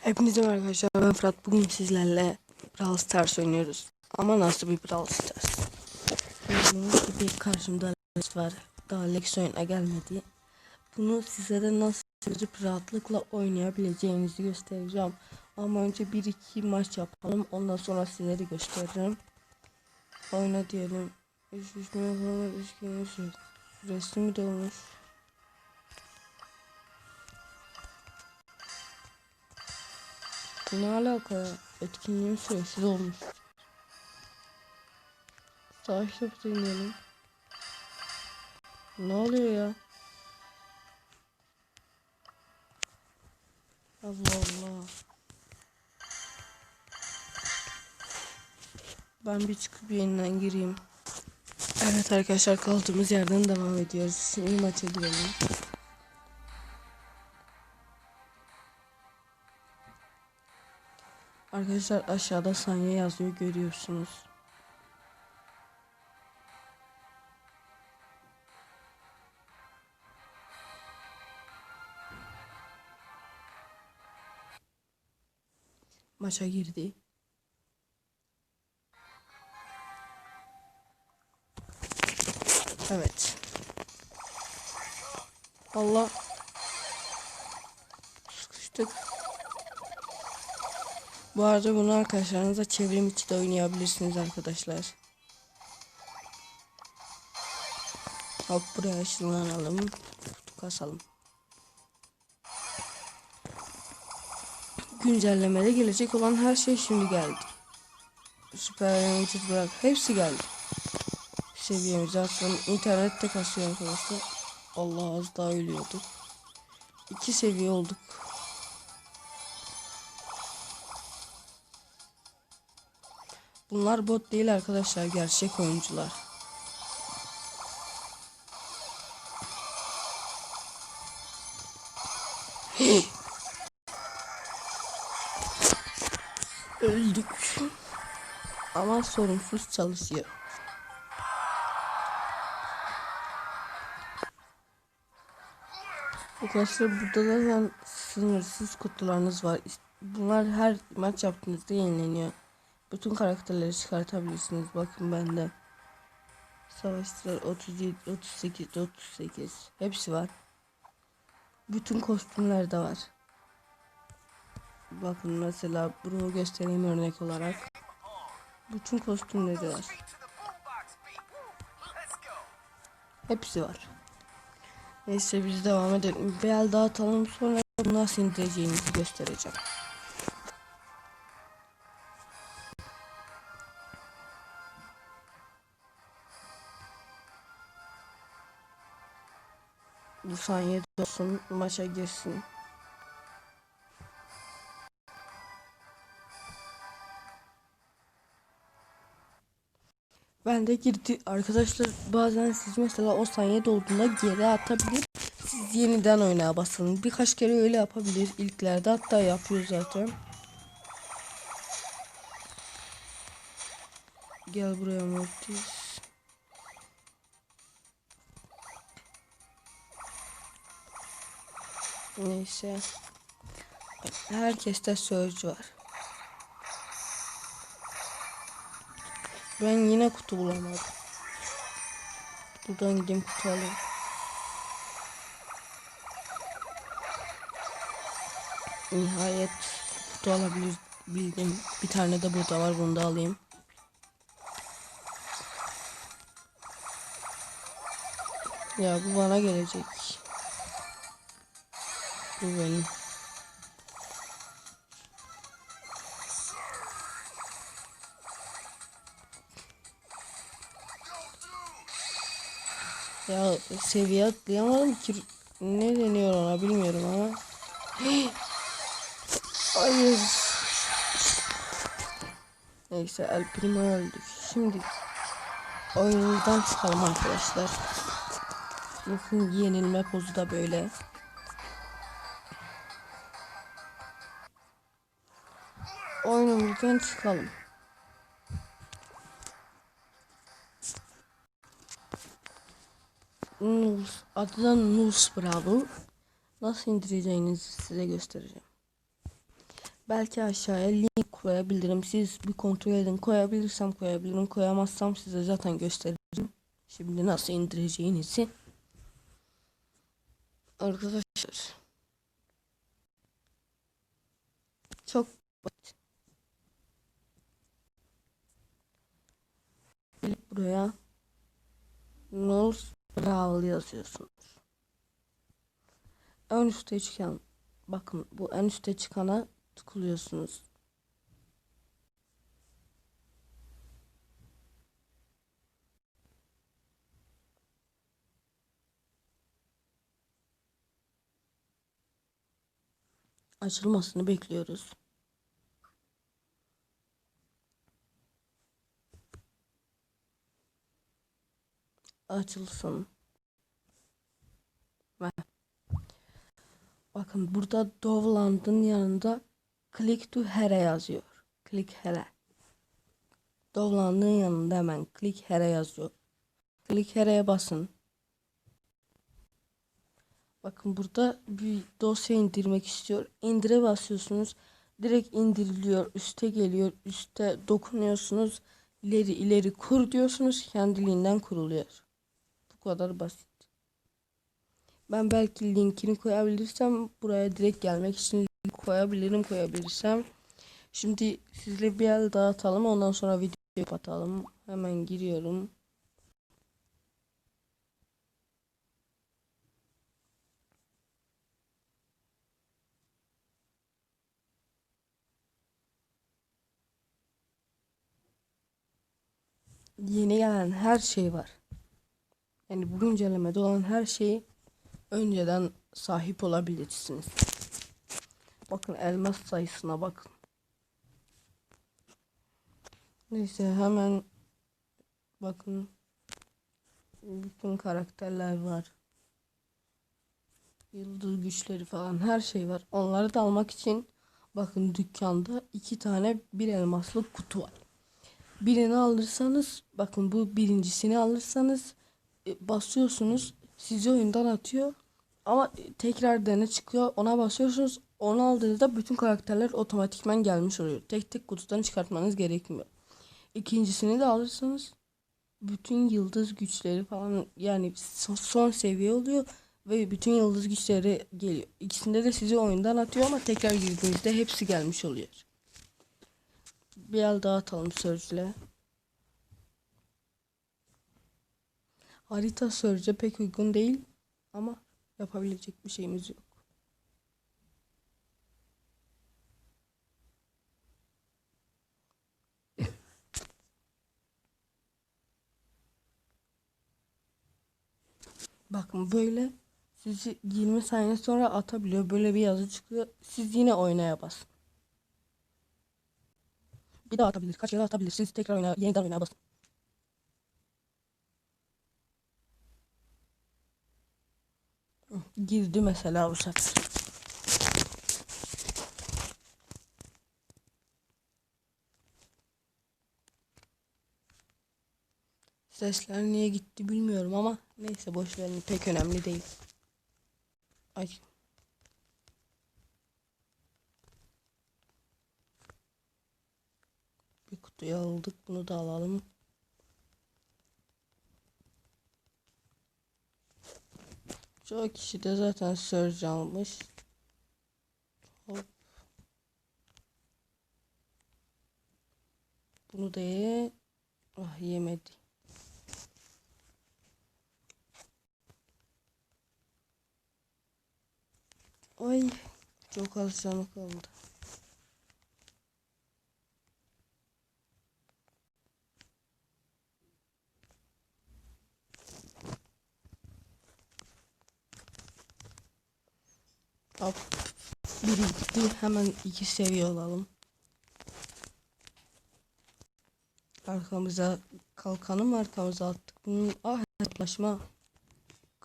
Hepinize arkadaşlar ben Fırat bugün sizlerle Brawl Stars oynuyoruz ama nasıl bir Brawl Stars Gördüğünüz gibi karşımda Alex var daha Alex oyuna gelmedi Bunu sizlere nasıl girip rahatlıkla oynayabileceğinizi göstereceğim Ama önce 1-2 maç yapalım ondan sonra sizlere gösteririm Oyna diyelim Eşleşme yapalım ilişkimiz Resmi de olmuş Ne alaka ya? Etkinliğin süresi dolmuş. Savaş topu deneyelim. Ne oluyor ya? Allah Allah. Ben bir çıkıp yeniden gireyim. Evet arkadaşlar kaldığımız yerden devam ediyoruz. Şimdi maça girelim. Arkadaşlar aşağıda saniye yazıyor görüyorsunuz. Maça girdi. Evet. Allah sıkıştık. Bu arada bunu arkadaşlarınızla çevrim içi de oynayabilirsiniz arkadaşlar. Hop buraya ışınlanalım. Kasalım. Güncellemede gelecek olan her şey şimdi geldi. Süper Limited bırak. Hepsi geldi. Seviyemizi atalım. İnternette kasıyor arkadaşlar. Allah az daha ölüyorduk. İki seviye olduk. Bunlar bot değil arkadaşlar gerçek oyuncular. Öldük. Ama sorunsuz çalışıyor. Arkadaşlar burada da sınırsız kutularınız var. Bunlar her maç yaptığınızda yenileniyor. Bütün karakterleri çıkartabilirsiniz. Bakın bende. Savaşçılar 37, 38, 38. Hepsi var. Bütün kostümler de var. Bakın mesela bunu göstereyim örnek olarak. Bütün kostümleri var. Hepsi var. Neyse biz devam edelim. Bir el daha atalım sonra nasıl indireceğinizi göstereceğim. Bu saniye olsun maça girsin. Ben de girdi arkadaşlar bazen siz mesela o saniye dolduğunda geri atabilir. Siz yeniden oynaya basın. Birkaç kere öyle yapabilir. İlklerde hatta yapıyor zaten. Gel buraya Mortis. Neyse. Herkeste sözcü var. Ben yine kutu bulamadım. Buradan gideyim kutu alayım. Nihayet kutu alabilir bildim. Bir tane de burada var. Bunu da alayım. Ya bu bana gelecek. Bu. Ya seviye atlayamadım ki ne deniyor ona bilmiyorum ama. Hayır. Neyse El Primo öldük. Şimdi oyundan çıkalım arkadaşlar. Bakın yenilme pozu da böyle. Oyunumuzdan çıkalım. Nus, adı da Nus Bravo. Nasıl indireceğinizi size göstereceğim. Belki aşağıya link koyabilirim. Siz bir kontrol edin. Koyabilirsem koyabilirim. Koyamazsam size zaten gösteririm. Şimdi nasıl indireceğinizi. Arkadaşlar. Çok basit. Gelip buraya Nose Brawl yazıyorsunuz. En üstte çıkan bakın bu en üstte çıkana tıklıyorsunuz. Açılmasını bekliyoruz. Açılsın. Bakın burada Dovland'ın yanında Click to Here yazıyor. Click Here. Dovland'ın yanında hemen Click Here yazıyor. Click Here'ye basın. Bakın burada bir dosya indirmek istiyor. İndire basıyorsunuz. Direkt indiriliyor. Üste geliyor. Üste dokunuyorsunuz. İleri ileri kur diyorsunuz. Kendiliğinden kuruluyor. Kadar basit. Ben belki linkini koyabilirsem buraya direkt gelmek için koyabilirim koyabilirsem. Şimdi sizle bir el dağıtalım. Ondan sonra video kapatalım. Hemen giriyorum. Yeni gelen her şey var. Yani bu güncellemede olan her şeyi önceden sahip olabilirsiniz. Bakın elmas sayısına bakın. Neyse hemen bakın bütün karakterler var. Yıldız güçleri falan her şey var. Onları da almak için bakın dükkanda iki tane bir elmaslı kutu var. Birini alırsanız bakın bu birincisini alırsanız basıyorsunuz sizi oyundan atıyor ama e, tekrar dene çıkıyor ona basıyorsunuz onu aldığınızda bütün karakterler otomatikman gelmiş oluyor. Tek tek kutudan çıkartmanız gerekmiyor. İkincisini de alırsanız bütün yıldız güçleri falan yani son, seviye oluyor ve bütün yıldız güçleri geliyor. İkisinde de sizi oyundan atıyor ama tekrar girdiğinizde hepsi gelmiş oluyor. Bir el daha atalım Surge'le. Harita Surge'e pek uygun değil ama yapabilecek bir şeyimiz yok. Bakın böyle sizi 20 saniye sonra atabiliyor. Böyle bir yazı çıkıyor. Siz yine oynaya basın. Bir daha atabilir. Kaç kere atabilir. Siz tekrar oyna, yeniden oynaya basın. Girdi mesela bu sefer. Sesler niye gitti bilmiyorum ama neyse boş verin pek önemli değil. Ay. Bir kutuyu aldık bunu da alalım. Çoğu kişi de zaten Surge almış. Hop. Bunu da ye. Ah yemedi. Ay çok az canı. Hop. Biri gitti. Hemen iki seviye alalım. Arkamıza kalkanım arkamıza attık. Bunun ah hesaplaşma.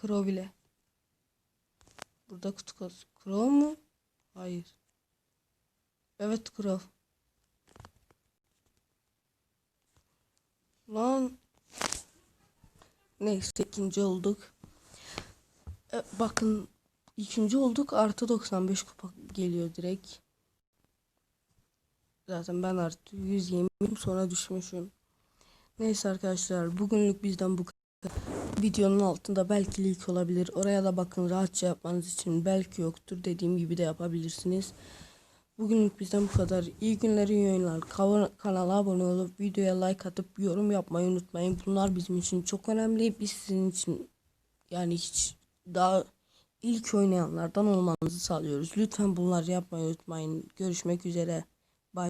Crow bile. Burada kutu koz. Crow mu? Hayır. Evet Crow. Lan. Neyse ikinci olduk. E, bakın İkinci olduk artı 95 kupa geliyor direkt. Zaten ben artık 120 sonra düşmüşüm. Neyse arkadaşlar bugünlük bizden bu kadar. Videonun altında belki link olabilir. Oraya da bakın rahatça yapmanız için belki yoktur. Dediğim gibi de yapabilirsiniz. Bugünlük bizden bu kadar. İyi günler, iyi. Kava- Kanala abone olup videoya like atıp yorum yapmayı unutmayın. Bunlar bizim için çok önemli. Biz sizin için yani hiç daha ilk oynayanlardan olmanızı sağlıyoruz. Lütfen bunları yapmayı unutmayın. Görüşmek üzere.